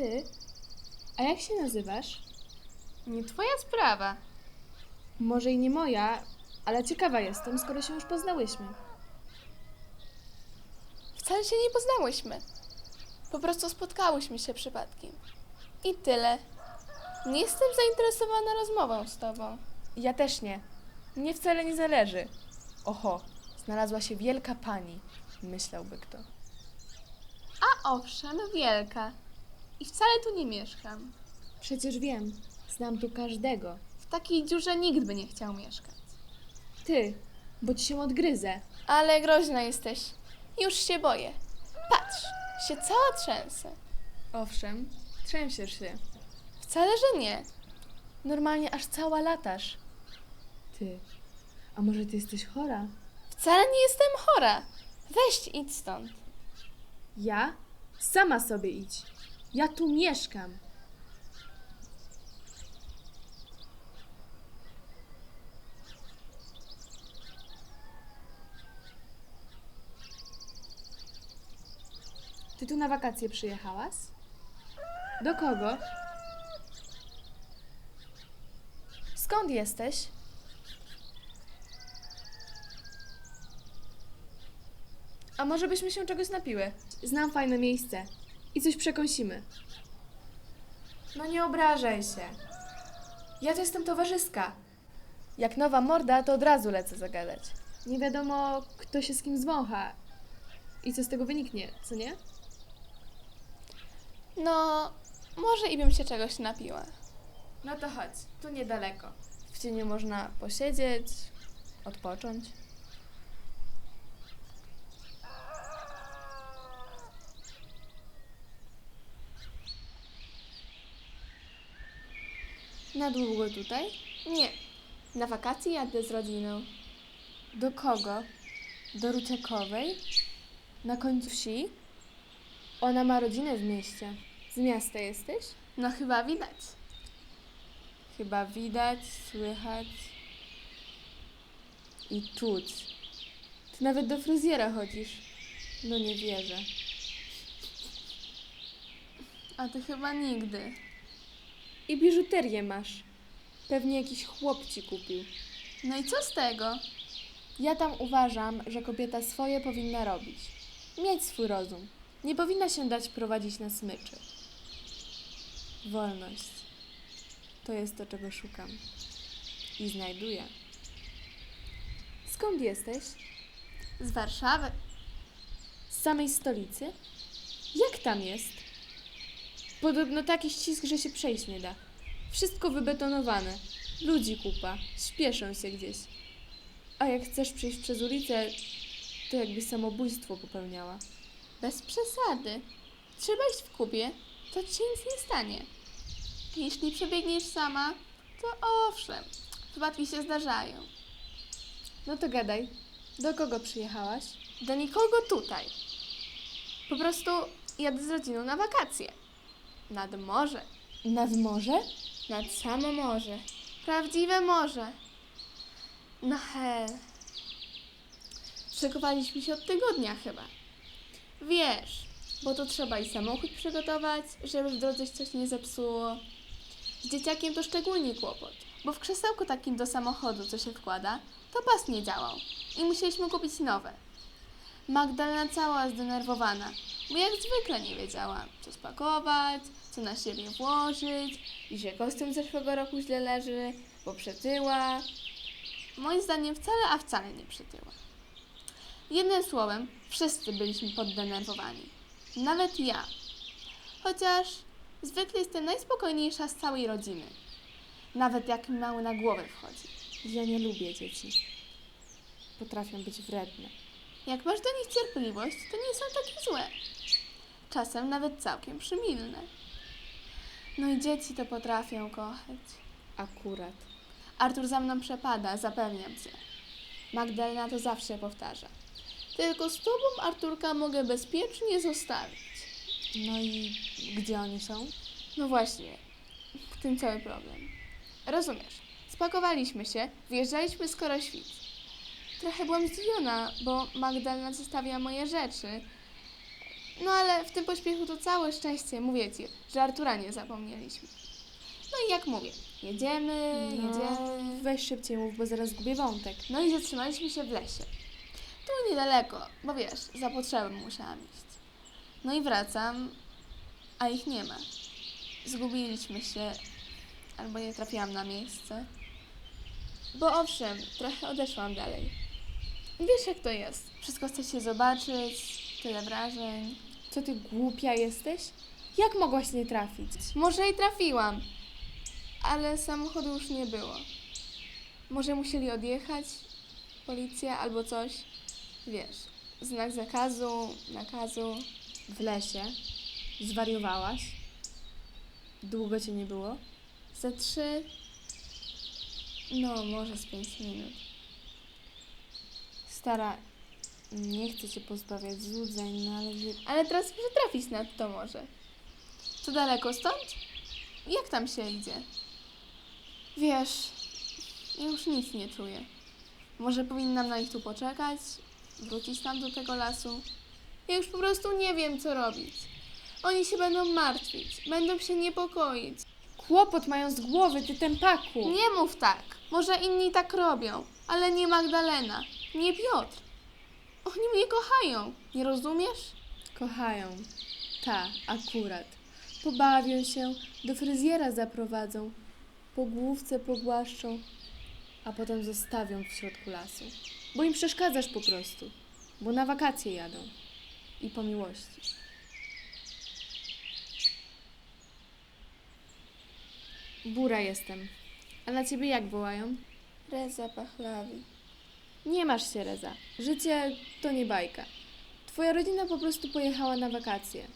ty? A jak się nazywasz? Nie twoja sprawa. Może i nie moja, ale ciekawa jestem, skoro się już poznałyśmy. Wcale się nie poznałyśmy. Po prostu spotkałyśmy się przypadkiem. I tyle. Nie jestem zainteresowana rozmową z tobą. Ja też nie. Mnie wcale nie zależy. Oho, znalazła się wielka pani, myślałby kto. A owszem, wielka. I wcale tu nie mieszkam. Przecież wiem, znam tu każdego. W takiej dziurze nikt by nie chciał mieszkać. Ty, bo ci się odgryzę. Ale groźna jesteś. Już się boję. Patrz, się cała trzęsę. Owszem, trzęsiesz się. Wcale, że nie. Normalnie aż cała latasz. Ty, a może ty jesteś chora? Wcale nie jestem chora. Weź idź stąd. Ja? Sama sobie idź. Ja tu mieszkam. Ty tu na wakacje przyjechałaś? Do kogo? Skąd jesteś? A może byśmy się czegoś napiły? Znam fajne miejsce. I coś przekąsimy. No nie obrażaj się. Ja to jestem towarzyska. Jak nowa morda, to od razu lecę zagadać. Nie wiadomo, kto się z kim zwącha. I co z tego wyniknie, co nie? No, może i bym się czegoś napiła. No to chodź, tu niedaleko. W cieniu można posiedzieć, odpocząć. Na długo tutaj? Nie. Na wakacje jadę z rodziną. Do kogo? Do Ruciakowej? Na końcu wsi? Ona ma rodzinę w mieście. Z miasta jesteś? No chyba widać. Chyba widać, słychać i czuć. Ty nawet do fryzjera chodzisz. No nie wierzę. A ty chyba nigdy. I biżuterię masz. Pewnie jakiś chłop ci kupił. No i co z tego? Ja tam uważam, że kobieta swoje powinna robić. Mieć swój rozum. Nie powinna się dać prowadzić na smyczy. Wolność. To jest to, czego szukam. I znajduję. Skąd jesteś? Z Warszawy. Z samej stolicy? Jak tam jest? Podobno taki ścisk, że się przejść nie da. Wszystko wybetonowane. Ludzi kupa. Śpieszą się gdzieś. A jak chcesz przejść przez ulicę, to jakby samobójstwo popełniała. Bez przesady. Trzeba iść w kubie, to ci nic nie stanie. Jeśli przebiegniesz sama, to owszem, wypadki się zdarzają. No to gadaj. Do kogo przyjechałaś? Do nikogo tutaj. Po prostu jadę z rodziną na wakacje. Nad morze. Nad morze? Nad samo morze. Prawdziwe morze. No hel. Szykowaliśmy się od tygodnia chyba. Wiesz, bo to trzeba i samochód przygotować, żeby w drodze się coś nie zepsuło. Z dzieciakiem to szczególnie kłopot, bo w krzesełku takim do samochodu, co się wkłada, to pas nie działał i musieliśmy kupić nowe. Magdalena cała zdenerwowana, bo jak zwykle nie wiedziała, co spakować, co na siebie włożyć i że kostium zeszłego roku źle leży, bo przytyła. Moim zdaniem wcale, a wcale nie przytyła. Jednym słowem, wszyscy byliśmy poddenerwowani. Nawet ja. Chociaż zwykle jestem najspokojniejsza z całej rodziny. Nawet jak mały na głowę wchodzi. Ja nie lubię dzieci. Potrafią być wredne. Jak masz do nich cierpliwość, to nie są takie złe. Czasem nawet całkiem przymilne. No i dzieci to potrafią kochać. Akurat. Artur za mną przepada, zapewniam cię. Magdalena to zawsze powtarza. Tylko z tobą, Arturka, mogę bezpiecznie zostawić. No i gdzie oni są? No właśnie, w tym cały problem. Rozumiesz, spakowaliśmy się, wyjeżdżaliśmy skoro świt. Trochę byłam zdziwiona, bo Magdalena zostawia moje rzeczy. No ale w tym pośpiechu to całe szczęście, mówię ci, że Artura nie zapomnieliśmy. No i jak mówię, jedziemy, No. jedziemy. Weź szybciej mów, bo zaraz gubię wątek. No i zatrzymaliśmy się w lesie. Tu niedaleko, bo wiesz, za potrzebą musiałam iść. No i wracam, a ich nie ma. Zgubiliśmy się, albo nie trafiłam na miejsce. Bo owszem, trochę odeszłam dalej. Wiesz jak to jest. Wszystko chce się zobaczyć, tyle wrażeń. Co ty głupia jesteś? Jak mogłaś nie trafić? Może i trafiłam, ale samochodu już nie było. Może musieli odjechać, policja albo coś. Wiesz, znak zakazu, nakazu. W lesie? Zwariowałaś? Długo cię nie było? Za trzy, no może z pięć minut. Stara, nie chcę cię pozbawiać złudzeń, no ale. Ale teraz muszę trafić nad to morze. To daleko stąd? Jak tam się idzie? Wiesz, ja już nic nie czuję. Może powinnam na nich tu poczekać? Wrócić tam do tego lasu? Ja już po prostu nie wiem, co robić. Oni się będą martwić, będą się niepokoić. Kłopot mają z głowy, ty tempaku! Nie mów tak. Może inni tak robią, ale nie Magdalena, nie Piotr. Oni mnie kochają, nie rozumiesz? Kochają. Ta, akurat. Pobawią się, do fryzjera zaprowadzą, po główce pogłaszczą, a potem zostawią w środku lasu. Bo im przeszkadzasz po prostu, bo na wakacje jadą. I po miłości. Bura jestem. A na ciebie jak wołają? Reza Pachlawi. Nie masz się, Reza. Życie to nie bajka. Twoja rodzina po prostu pojechała na wakacje.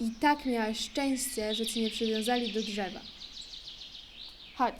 I tak miałaś szczęście, że cię nie przywiązali do drzewa. Chodź,